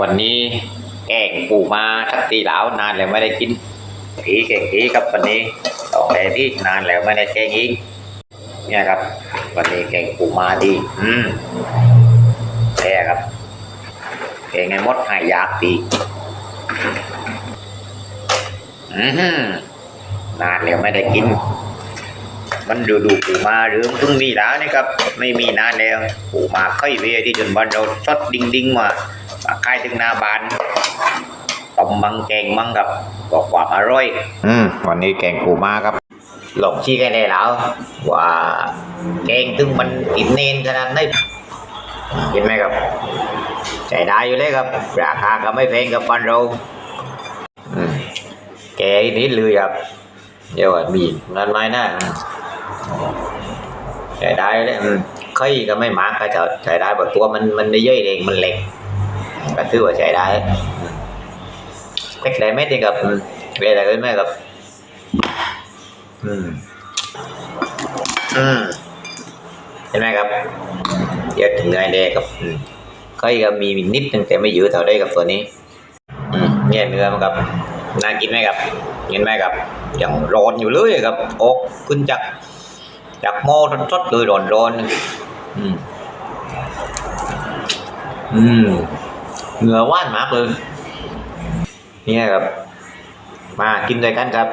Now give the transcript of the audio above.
วันนี้แกงปูมาทักตีเหลานานแล้วไม่ได้กินผีแกงผีครับวันนี้สองแผที่นานแล้วไม่ได้แกงอีกเนี่ยครับ วันนี้แกงปูมาดี อืมแท้ครับแกงไงมดหายยากดีอือหือนานแล้วไม่ได้กิน มันดูดูปูมาหรือเพิ่งมีแล้วนี่ครับ ไม่มีนานแล้วปูมาค่อยเวียที่จนวันเราชดดิ้งดิ้งมา มาค่ายถึงหน้าบานต้มมังแกงมังครับบอกความอร่อย อืมวันนี้แกงปูมาครับ หลงชี้กันได้แล้วว่าแกงถึงมันกินเนนขนาดไหนเห็นไหมครับใจได้อยู่เลยครับ ราคาก็ไม่แพงกับบ้านเราอืมแกนิดเลยครับ เดี๋ยวก่อนมีนั่นไหมนะอืมใช้ได้เลยอืมเคยก็ไม่มากก็จะใช้ได้เพราะตัวมันมันไม่ย่อยเองมันเล็ก ก็ถือว่าใช้ได้เล็กได้ไหมดีกับอืมเล็กได้ไหมกับ อืม อืมเห็นไหมครับเดี๋ยวถึงไงเด็กกับอืมเคยก็มีนิดนึงแต่ไม่เยอะเท่าได้กับตัวนี้ อืมเนี่ยเนื้อมันครับน่ากินไหมครับเห็นไหมครับอยังร้อนอยู่เลยครับอกขึ้นจากจากหม้อสดๆเลยร้อนๆอืมอืม เหนือว่านมากเลยเนี่ยครับ มากินด้วยกันครับ